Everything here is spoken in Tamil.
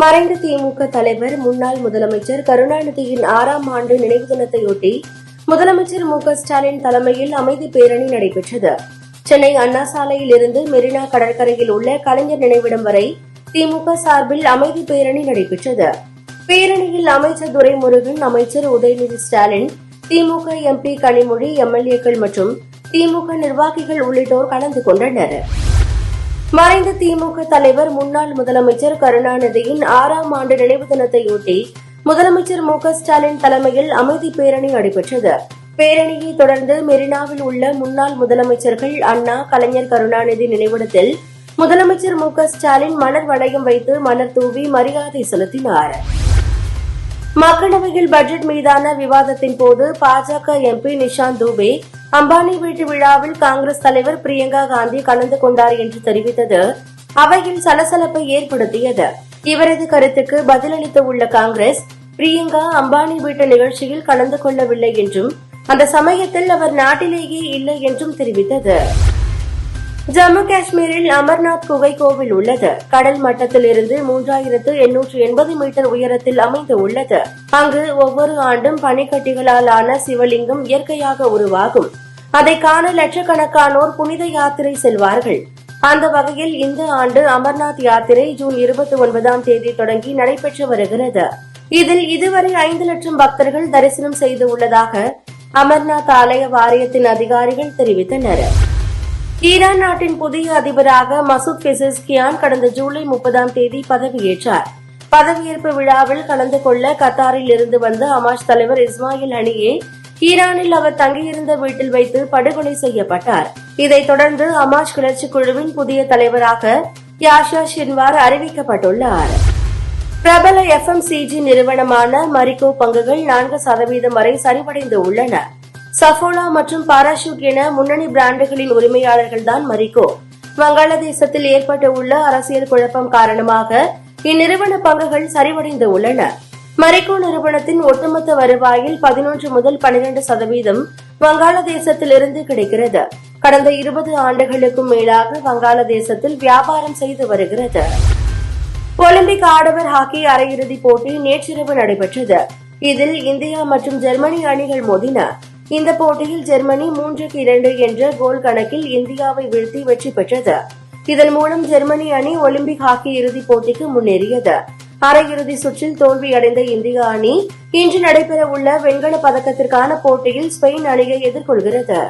மறைந்த திமுக தலைவர் முன்னாள் முதலமைச்சர் கருணாநிதியின் ஆறாம் ஆண்டு நினைவு தினத்தையொட்டி முதலமைச்சர் மு ஸ்டாலின் தலைமையில் அமைதி பேரணி நடைபெற்றது. சென்னை அண்ணா சாலையில் இருந்து மெரினா கடற்கரையில் உள்ள கலைஞர் நினைவிடம் வரை திமுக சார்பில் அமைதி பேரணி நடைபெற்றது. பேரணியில் அமைச்சர் துரைமுருகன் அமைச்சர் உதயநிதி ஸ்டாலின் திமுக எம்பி கனிமொழி எம்எல்ஏக்கள் மற்றும் திமுக நிர்வாகிகள் உள்ளிட்டோர் கலந்து கொண்டனர். மறைந்த திமுக தலைவர் முன்னாள் முதலமைச்சர் கருணாநிதியின் ஆறாம் ஆண்டு நினைவு தினத்தையொட்டி முதலமைச்சர் மு ஸ்டாலின் தலைமையில் அமைதி பேரணி நடைபெற்றது. பேரணியை தொடர்ந்து மெரினாவில் உள்ள முன்னாள் முதலமைச்சர்கள் அண்ணா கலைஞர் கருணாநிதி நினைவிடத்தில் முதலமைச்சர் மு ஸ்டாலின் மலர் வளையம் வைத்து மலர் தூவி மரியாதை செலுத்தினார். மக்களவையில் பட்ஜெட் மீதான விவாதத்தின் போது பாஜக எம்பி நிஷாந்த் தூபே அம்பானி வீட்டு விழாவில் காங்கிரஸ் தலைவர் பிரியங்கா காந்தி கலந்து கொண்டார் என்று தெரிவித்தது அவையில் சலசலப்பை ஏற்படுத்தியது. இவரது கருத்துக்கு பதிலளித்து உள்ள காங்கிரஸ் பிரியங்கா அம்பானி வீட்டு நிகழ்ச்சியில் கலந்து கொள்ளவில்லை என்றும் அந்த சமயத்தில் அவர் நாட்டிலேயே இல்லை என்றும் தெரிவித்தது. ஜம்மு காஷ்மீரில் அமர்நாத் குகை கோவில் உள்ளது. கடல் மட்டத்தில் இருந்து மூன்றாயிரத்து எண்ணூற்று எண்பது மீட்டர் உயரத்தில் அமைந்து உள்ளது. அங்கு ஒவ்வொரு ஆண்டும் பனிக்கட்டிகளால் ஆன சிவலிங்கம் இயற்கையாக உருவாகும். அதை காண லட்சக்கணக்கானோர் புனித யாத்திரை செல்வார்கள். அந்த வகையில் இந்த ஆண்டு அமர்நாத் யாத்திரை ஜூன் இருபத்தி ஒன்பதாம் தேதி தொடங்கி நடைபெற்று வருகிறது. இதில் இதுவரை ஐந்து லட்சம் பக்தர்கள் தரிசனம் செய்து உள்ளதாக அமர்நாத் ஆலய வாரியத்தின் அதிகாரிகள் தெரிவித்தனர். ஈரான் நாட்டின் புதிய அதிபராக மசூத் பெசிஸ்கியான் கடந்த ஜூலை முப்பதாம் தேதி பதவியேற்றார். பதவியேற்பு விழாவில் கலந்து கொள்ள கத்தாரில் இருந்து வந்த அமாஷ் தலைவர் இஸ்மாயில் அணியே ஈரானில் அவர் தங்கியிருந்த வீட்டில் வைத்து படுகொலை செய்யப்பட்டார். இதைத் தொடர்ந்து அமாஷ் கிளர்ச்சி குழுவின் புதிய தலைவராக யாஷா ஷின்வார் அறிவிக்கப்பட்டுள்ளார். பிரபல எஃப்எம்சிஜி நிறுவனமான மரிகோ பங்குகள் நான்கு சதவீதம் வரை சரிவடைந்து உள்ளன. சஃபோலா மற்றும் பாராஷூட் என முன்னணி பிராண்டுகளின் உரிமையாளர்கள்தான் மரிகோ வங்காளதேசத்தில் ஏற்பட்டுள்ள அரசியல் குழப்பம் காரணமாக இந்நிறுவன பங்குகள் சரிவடைந்து உள்ளன. மரிகோ நிறுவனத்தின் ஒட்டுமொத்த வருவாயில் பதினொன்று முதல் பனிரண்டு சதவீதம் வங்காளதேசத்திலிருந்து கிடைக்கிறது. கடந்த இருபது ஆண்டுகளுக்கும் மேலாக வங்காளதேசத்தில் வியாபாரம் செய்து வருகிறது. ஒலிம்பிக் ஆடவர் ஹாக்கி அரையிறுதிப் போட்டி நேற்றிரவு நடைபெற்றது. இதில் இந்தியா மற்றும் ஜெர்மனி அணிகள் மோதின. இந்த போட்டியில் ஜெர்மனி மூன்றுக்கு இரண்டு என்ற கோல் கணக்கில் இந்தியாவை வீழ்த்தி வெற்றி பெற்றது. இதன் மூலம் ஜெர்மனி அணி ஒலிம்பிக் ஹாக்கி இறுதிப் போட்டிக்கு முன்னேறியது. அரையிறுதி சுற்றில் தோல்வியடைந்த இந்திய அணி இன்று நடைபெறவுள்ள வெண்கல பதக்கத்திற்கான போட்டியில் ஸ்பெயின் அணியை எதிர்கொள்கிறது.